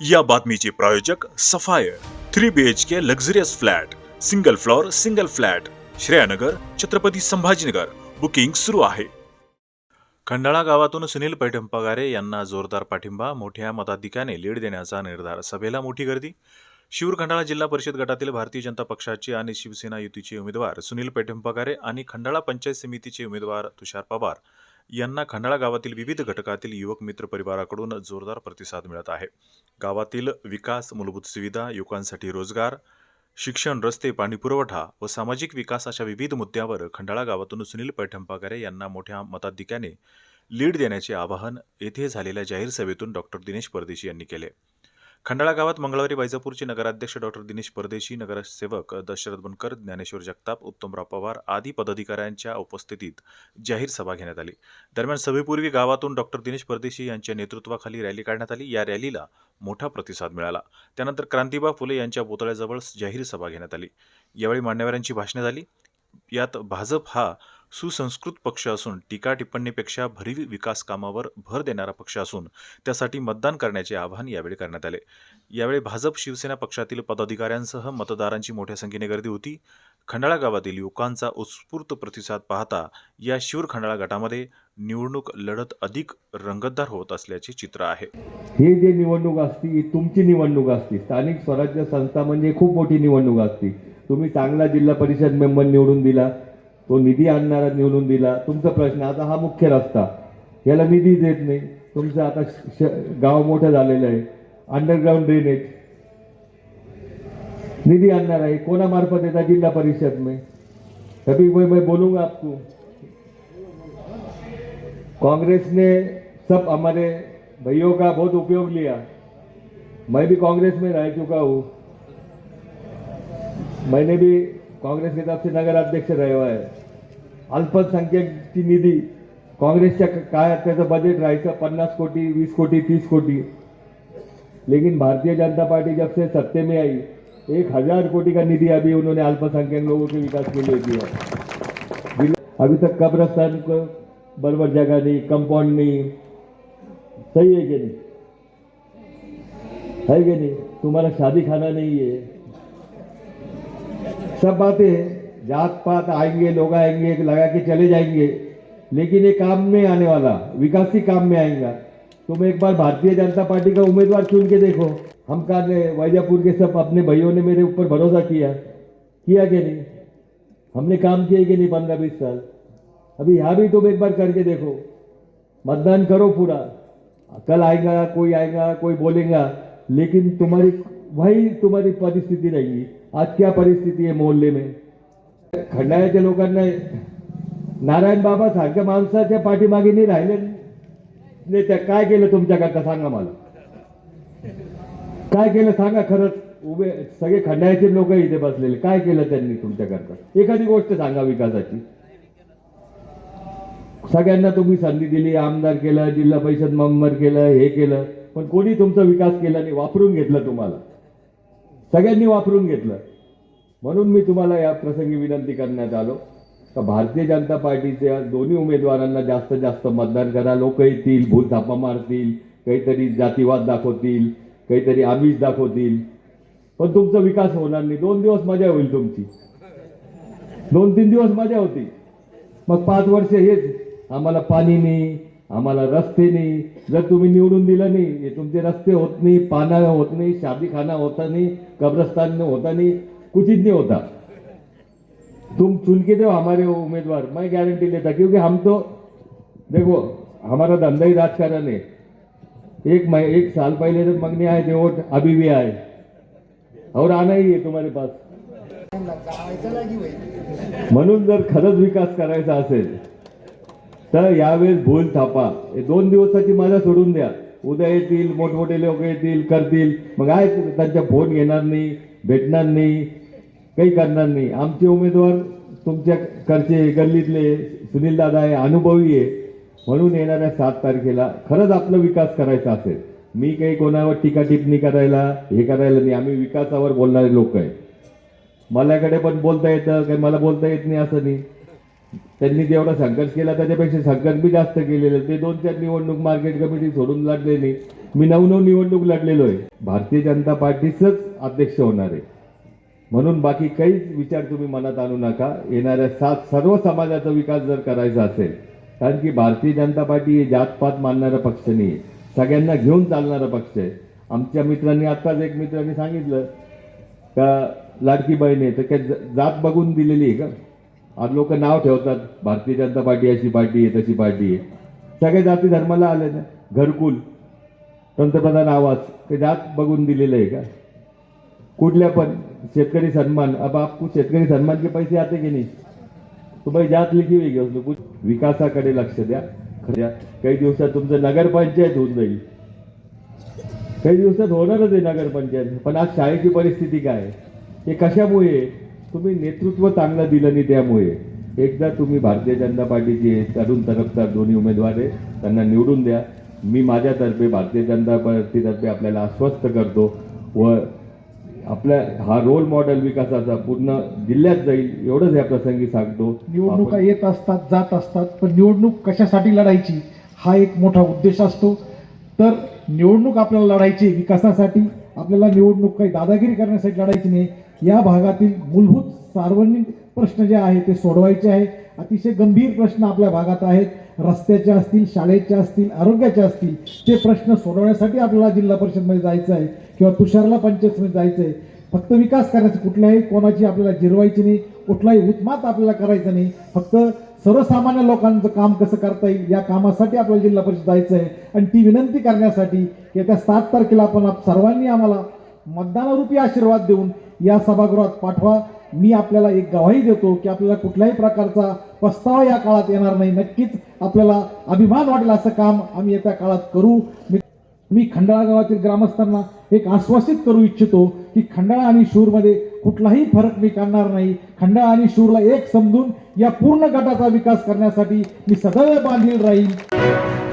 या बातमीचे प्रायोजक sapphire three B H K luxurious flat single floor single flat Shreyanagar Chhatrapati Sambhajinagar. Booking सुरू आहे. खंडाळा गावातून सुनील पैठणपगारे यांना जोरदार पाठिंबा मोठ्या मताधिक्याने लीड देण्याचा निर्धार सभेला मोठी गर्दी. शिवूर खंडाळा जिल्हा परिषद गटातील भारतीय जनता पक्षाचे आणि शिवसेना युतीचे उमेदवार सुनील पैठणपगारे आणि खंडाळा पंचायत समितीचे उमेदवार तुषार पवार. यांना खंडाळा गावातील विविध घटकातील युवक मित्र परिवाराकडून जोरदार प्रतिसाद मिळत आहे. गावातील विकास मूलभूत सुविधा युवकांसाठी रोजगार शिक्षण रस्ते पाणीपुरवठा व सामाजिक विकास अशा विविध मुद्द्यावर खंडाळा गावातून सुनील पैठणपगारे यांना मोठ्या मताधिक्याने लीड देण्याचे आवाहन येथे झालेल्या जाहीर सभेतून डॉक्टर दिनेश परदेशी यांनी केले. खंडाळा गावात मंगळवारी वैजापूरचे नगराध्यक्ष डॉक्टर दिनेश परदेशी नगरसेवक दशरथ बनकर ज्ञानेश्वर जगताप उत्तमराव पवार आदी पदाधिकाऱ्यांच्या उपस्थितीत जाहीर सभा घेण्यात आली. दरम्यान सभेपूर्वी गावातून डॉक्टर दिनेश परदेशी यांच्या नेतृत्वाखाली रॅली काढण्यात आली. या रॅलीला मोठा प्रतिसाद मिळाला. त्यानंतर क्रांतिबा फुले यांच्या पुतळ्याजवळ जाहीर सभा घेण्यात आली. यावेळी मान्यवरांची भाषणे झाली. यात भाजप हा सुसंस्कृत पक्ष असून टीका टिप्पणीपेक्षा भरीव विकास कामावर भर देणारा पक्ष असून त्यासाठी मतदान करण्याचे आवाहन यावेळी करण्यात आले. यावेळी भाजप शिवसेना पक्षातील पदाधिकाऱ्यांसह मतदारांची मोठ्या संख्येने गर्दी होती. खंडाळा गावातील युवकांचा उत्स्फूर्त प्रतिसाद पाहता या शिवर खंडाळा गटामध्ये निवडणूक लढत अधिक रंगतदार होत असल्याचे चित्र आहे. ही जी निवडणूक असती ही तुमची निवडणूक असती. स्थानिक स्वराज्य संस्था म्हणजे खूप मोठी निवडणूक असती. तुम्ही चांगला जिल्हा परिषद मेंबर निवडून दिला. तो निधी आणणारा निवडून दिला. तुमचा प्रश्न आता हा मुख्य रस्ता. याला निधी देत नाही. तुमचं आता श- गाव मोठं झालेलं आहे. अंडरग्राऊंड ड्रेनेज निधी आणणार आहे. कोणामार्फत येतात जिल्हा परिषद में? तभी मैं मैं बोलूंगा आपको. कांग्रेस ने सब हमारे भाइयों का बहुत उपयोग लिया. मैं भी कांग्रेस में रह चुका हूँ. मैंने भी काँग्रेस की तरफ़ से नगर अध्यक्ष रहे हुआ है। अल्पसंख्यकची निधी काँग्रेसच्या काळात त्याचं बजेट राहायचं पन्नास कोटी वीस कोटी, तीस कोटी। लेकिन भारतीय जनता पार्टी जब से सत्ते में आई, एक हज़ार कोटी का निधि अभी उन्होंने अल्पसंख्यक लोगों के विकास के लिए दिया अभी तक कब्रस्तान को बरबर जगह नहीं, कंपाउंड नहीं। सही है कि नहीं? है कि नहीं? तुम्हारा शादी खाना नहीं है। सब बातें जात पात आएँगे, लोग आएँगे लगा के चले जाएँगे। लेकिन ये काम में आने वाला, विकासी काम में आएगा। तुम एक बार भारतीय जनता पार्टी का उम्मीदवार चुन के देखो। हम कहा वैजापुर के सब अपने भाइयों ने मेरे ऊपर भरोसा किया। किया कि नहीं? हमने काम किया कि नहीं पंद्रह बीस साल? अभी यहाँ भी तुम एक बार करके देखो। मतदान करो पूरा। कल आएगा, कोई आएगा, कोई बोलेगा। लेकिन तुम्हारी, वही तुम्हारी परिस्थिति रहेगी। आज क्या परिस्थिती आहे मोहल्ले में? खंडाळ्याच्या लोकांना नारायण बाबा सारख्या माणसाच्या पाठीमागे नाही राहिले नेत्या काय केलं तुमच्याकरता सांगा मला. काय केलं सांगा खरंच. उभे सगळे खंडाळ्याचे लोक इथे बसलेले काय केलं त्यांनी तुमच्याकरता एखादी गोष्ट सांगा विकासाची. सगळ्यांना तुम्ही संधी दिली आमदार केलं जिल्हा परिषद मेंबर केलं हे केलं पण कोणी तुमचा विकास केला नाही वापरून घेतलं तुम्हाला. सगळ्यांनी वापरून घेतलं. म्हणून मी तुम्हाला या प्रसंगी विनंती करण्यात आलो. का भारतीय जनता पार्टीच्या दोन्ही उमेदवारांना जास्त जास्त मतदान करा. लोक येतील भूत धापा मारतील काहीतरी जातीवाद दाखवतील काहीतरी आमिष दाखवतील. पण तुमचा विकास होणार नाही. दोन दिवस मजा होईल तुमची. दोन तीन दिवस मजा होती. मग पाच वर्ष हेच. आम्हाला पाणी नाही आम्हाला रस्ते नाही. जर तुम्ही निवडून दिलं नाही हे तुमचे रस्ते होत नाही पाना होत नाही शादीखाना होता नहीं कब्रस्तान होता नहीं ही नहीं होता. तुम चुन के दो हमारे उम्मीदवार. मैं गारंटी लेता क्योंकि हम तो देखो हमारा धंधा ही राजकारण है. एक मह- एक साल पहले जब मंगने आए थे वोट अभी भी आए. और आना ही है तुम्हारे पास. म्हणून जर खरंच विकास करायचा असेल तर यावेळेस भूल थापा. हे दोन दिवसाची मजा सोडून द्या. उद्या येतील मोठमोठे लोक येतील करतील. मग आहे त्यांच्या फोन घेणार नाही भेटणार नाही काही करणार नाही. आमचे उमेदवार तुमच्या घरचे गल्लीतले सुनील दादा आहे अनुभवी आहे. म्हणून येणाऱ्या सात तारखेला खरंच आपला विकास करायचा असेल. मी काही कोणावर टीका टिप्पणी करायला हे करायला नाही. आम्ही विकासावर बोलणारे लोक आहे. मलाकडे पण बोलता येतं काही मला बोलता येत नाही असं नाही. त्यांनी जेवढा संघर्ष केला त्याच्यापेक्षा संघर्ष बी जास्त केलेलं. ते दोन चार निवडणूक मार्केट कमिटी सोडून लढले नाही. मी नऊ नऊ निवडणूक लढलेलो आहे. भारतीय जनता पार्टीचंच अध्यक्ष होणार आहे. म्हणून बाकी काहीच विचार तुम्ही मनात आणू नका. येणाऱ्या सात सर्व समाजाचा विकास जर करायचा असेल कारण की भारतीय जनता पार्टी हे जातपात मानणारा पक्ष नाही आहे. सगळ्यांना घेऊन चालणारा पक्ष आहे. आमच्या मित्रांनी आत्ताच एक मित्रांनी सांगितलं का लाडकी बहीण आहे तर काय जात बघून दिलेली आहे का? आज लोक नाव ठेवतात. भारतीय जनता पार्टी अशी पार्टी आहे तशी पार्टी आहे. सगळ्या जाती धर्माला आले ना. घरकुल. पंतप्रधान आवास ते जात बघून दिलेलं आहे का? कुठल्या पण शेतकरी सन्मान. अब आपको शेतकरी सन्मान के पैसे आते की नाही? तुम्ही भाई जात लिखी वेगळी है उसमें विकासाकडे लक्ष द्या. खऱ्या काही दिवसात तुमचं नगरपंचायत होऊन जाईल. काही दिवसात होणारच आहे नगरपंचायत. पण आज शाळेची परिस्थिती काय आहे? हे कशामुळे आहे? तुम्ही नेतृत्व चांगलं दिलं नाही त्यामुळे. एकदा तुम्ही भारतीय जनता पार्टीचे तरुण तरफदार दोन्ही उमेदवार आहे त्यांना निवडून द्या. मी माझ्यातर्फे भारतीय जनता पार्टीतर्फे आपल्याला आश्वस्त करतो व आपल्या हा रोल मॉडेल विकासाचा पूर्ण जिल्ह्यात जाईल एवढंच या प्रसंगी सांगतो. निवडणुका येत असतात जात असतात पण निवडणूक कशासाठी लढायची? हा एक मोठा उद्देश असतो. तर निवडणूक आपल्याला लढायची विकासासाठी. आपल्याला निवडणूक काही दादागिरी करण्यासाठी लढायची नाही. या भागातील मूलभूत सार्वजनिक प्रश्न जे आहे ते सोडवायचे आहे अतिशय गंभीर प्रश्न आपल्या भागात आहेत. रस्त्याचे असतील शाळेचे असतील आरोग्याचे असतील ते प्रश्न सोडवण्यासाठी आपल्याला जिल्हा परिषदमध्ये जायचं आहे किंवा तुषारला पंचायतमध्ये जायचं आहे. फक्त विकास करायचा कुठल्याही कोणाची आपल्याला जिरवायची नाही कुठलाही उत्मात आपल्याला करायचं नाही. फक्त सर्वसामान्य लोकांचं काम कसं करता येईल या कामासाठी आपल्याला जिल्हा परिषद जायचं आहे. आणि ती विनंती करण्यासाठी येत्या सात तारखेला आपण सर्वांनी आम्हाला मतदानारूपी आशीर्वाद देऊन या सभागृहात पाठवा. मी आपल्याला एक गवाही देतो की आपल्याला कुठल्याही प्रकारचा पस्तावा या काळात येणार नाही. नक्कीच आपल्याला अभिमान वाटेल असं काम आम्ही येत्या काळात करू. मी मी खंडाळा गावातील ग्रामस्थांना एक आश्वासित करू इच्छितो की खंडाळा आणि शूरमध्ये कुठलाही फरक मी काढणार नाही. खंडाळा आणि शूरला एक समजून या पूर्ण गटाचा विकास करण्यासाठी मी सदैव बांधील राहील